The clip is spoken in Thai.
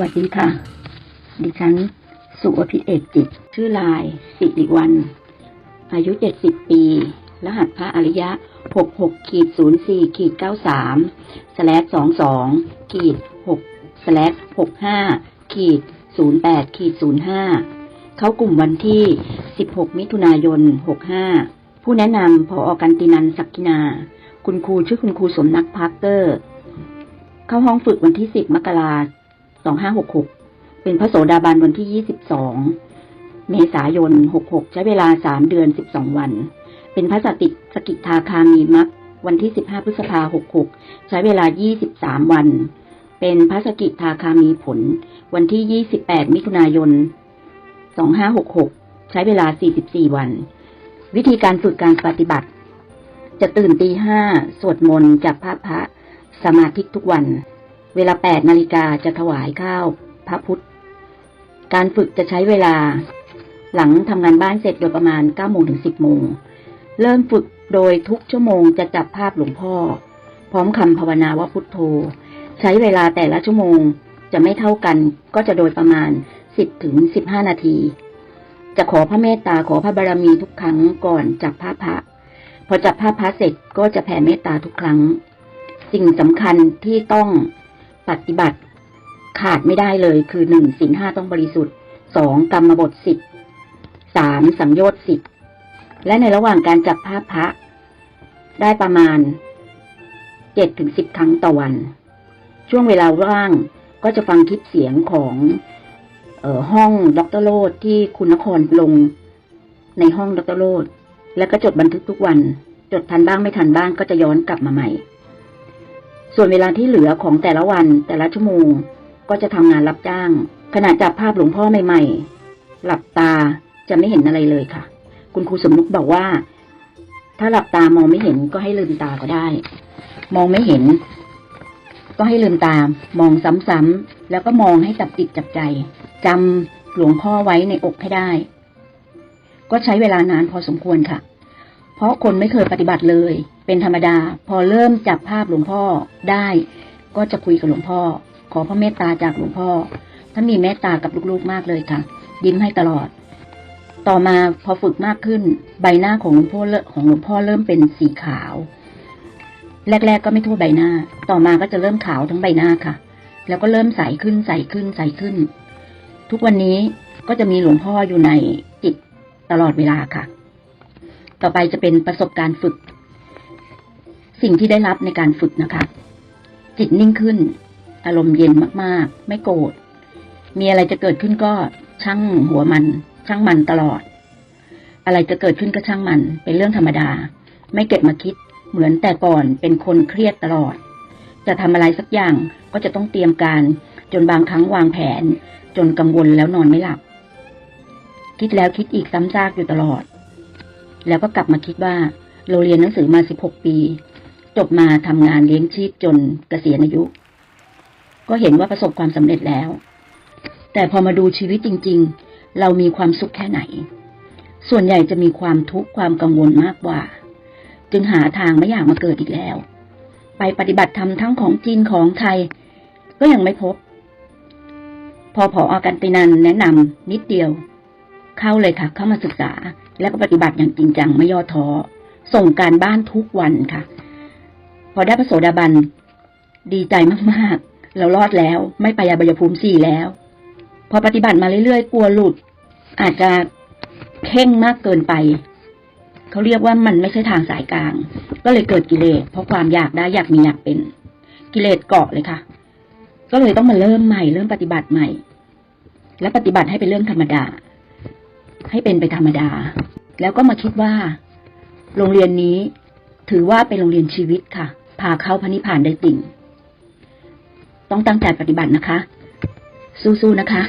วัสดีค่ะ ดิฉัน สุวพิเอกจิต ชื่อลาย สิริวัน อายุ 70 ปี รหัสพระอริยะ 66ขีด04ขีด93สแลด22ขีด6สแลด65ขีด08ขีด05 เข้ากลุ่มวันที่ 16 มิถุนายน 65 ผู้แนะนำพออกันตินันศักกินา คุณครูชื่อคุณครูสมนักพาร์เตอร์ เข้าห้องฝึกวันที่ 10 มกราคม 2566เป็นพระโสดาบันวันที่22เมษายน66ใช้เวลา3เดือน12วัน เป็นพระสติสกิทาคามีมักวันที่15พฤษภา66ใช้เวลา23วัน เป็นพระสกิทาคามีผล วันที่28มิถุนายน2566ใช้เวลา44วัน วิธีการฝึกการปฏิบัติ จะตื่นตีห้าสวดมนต์จากพระพระสมาธิทุกวัน เวลา 8 นาฬิกาจะถวายข้าวพระพุทธ การฝึกจะใช้เวลา หลังทำงานบ้านเสร็จโดยประมาณ9โมงถึง 10 โมง เริ่มฝึกโดยทุกชั่วโมงจะจับภาพหลวงพ่อ พร้อมคำภาวนาว่าพุทโธ ใช้เวลาแต่ละชั่วโมงจะไม่เท่ากันก็จะโดยประมาณ 10ถึง15 นาที จะขอพระเมตตาขอพระบารมีทุกครั้งก่อนจับภาพพระ พอจับภาพพระเสร็จก็จะแผ่เมตตาทุกครั้ง สิ่งสำคัญที่ต้อง ปฏิบัติ ขาดไม่ได้เลยคือหนึ่งสินห้าต้องบริสุทธิ์สองกรรมบทสิบสามสังโยชน์สิบและในระหว่างการจับภาพพระ ได้ประมาณเจ็ดถึงสิบครั้งต่อวัน ช่วงเวลาว่างก็จะฟังคลิปเสียงของออห้องดรโลดที่คุณนครลงในห้องดรโลดแล้วก็จดบันทึกทุกวัน จดทันบ้างไม่ทันบ้างก็จะย้อนกลับมาใหม่ ส่วนเวลาที่เหลือของแต่ละวันแต่ละชั่วโมง ก็จะทำงานรับจ้าง ขณะจับภาพหลวงพ่อใหม่ๆ หลับตาจะไม่เห็นอะไรเลยค่ะ คุณครูสมมุติบอกว่า ถ้าหลับตามองไม่เห็นก็ให้ลืมตาก็ได้ มองไม่เห็น ก็ให้ลืมตามมองซ้ำๆแล้วก็มองให้จับจิตจับใจจำหลวงพ่อไว้ในอกให้ได้ ก็ใช้เวลานานพอสมควรค่ะ เพราะคนไม่เคยปฏิบัติเลย เป็นธรรมดา พอเริ่มจับภาพหลวงพ่อได้ ก็จะคุยกับหลวงพ่อ ขอพระเมตตาจากหลวงพ่อท่านมีเมตตากับลูกๆมากเลยค่ะ ยิ้มให้ตลอด ต่อมาพอฝึกมากขึ้น ใบหน้าของหลวงพ่อเริ่มของหลวงพ่อเริ่มเป็นสีขาว แรก ๆ ก็ไม่ทั่วใบหน้า ต่อมาก็จะเริ่มขาวทั้งใบหน้าค่ะ แล้วก็เริ่มใสขึ้นใสขึ้นใสขึ้น ทุกวันนี้ก็จะมีหลวงพ่ออยู่ในจิตตลอดเวลาค่ะ ต่อไปจะเป็นประสบการณ์ฝึก สิ่งที่ได้รับในการฝึกนะคะ จิตนิ่งขึ้น อารมณ์เย็นมากๆ ไม่โกรธ มีอะไรจะเกิดขึ้นก็ช่างหัวมัน ช่างมันตลอด อะไรจะเกิดขึ้นก็ช่างมัน เป็นเรื่องธรรมดา ไม่เก็บมาคิด เหมือนแต่ก่อนเป็นคนเครียดตลอด จะทำอะไรสักอย่างก็จะต้องเตรียมการ จนบางครั้งวางแผน จนกังวลแล้วนอนไม่หลับ คิดแล้วคิดอีกซ้ำซากอยู่ตลอด แล้วก็กลับมาคิดว่า เราเรียนหนังสือมา 16 ปี จบมาทำงานเลี้ยงชีพจนเกษียณอายุ ก็เห็นว่าประสบความสำเร็จแล้ว แต่พอมาดูชีวิตจริง ๆ เรามีความสุขแค่ไหน ส่วนใหญ่จะมีความทุกข์ความกังวลมากกว่า จึงหาทางไม่อยากมาเกิดอีกแล้ว ไปปฏิบัติธรรมทั้งของจีนของไทย ก็ยังไม่พบ พอพออกันตินันแนะนำนิดเดียว เข้าเลยค่ะเข้ามาศึกษา แล้วก็ปฏิบัติอย่างจริงจังไม่ย่อท้อ ส่งการบ้านทุกวันค่ะ พอได้พระโสดาบัน ดีใจมากๆ เรารอดแล้ว ไม่ไปอบยภูมิสี่แล้ว พอปฏิบัติมาเรื่อยๆ กลัวหลุด อาจจะเข่งมากเกินไป เขาเรียกว่ามันไม่ใช่ทางสายกลาง ก็เลยเกิดกิเลส เพราะความอยากได้อยากมีอยากเป็น กิเลสเกาะเลยค่ะ ก็เลยต้องมาเริ่มใหม่เริ่มปฏิบัติใหม่ และปฏิบัติให้เป็นเรื่องธรรมดา ให้เป็นไปธรรมดา แล้วก็มาคิดว่า โรงเรียนนี้ถือว่าเป็นโรงเรียนชีวิตค่ะ พาเข้าพระนิพานได้ติ่ง ต้องตั้งใจปฏิบัตินะคะ สู้ๆนะคะ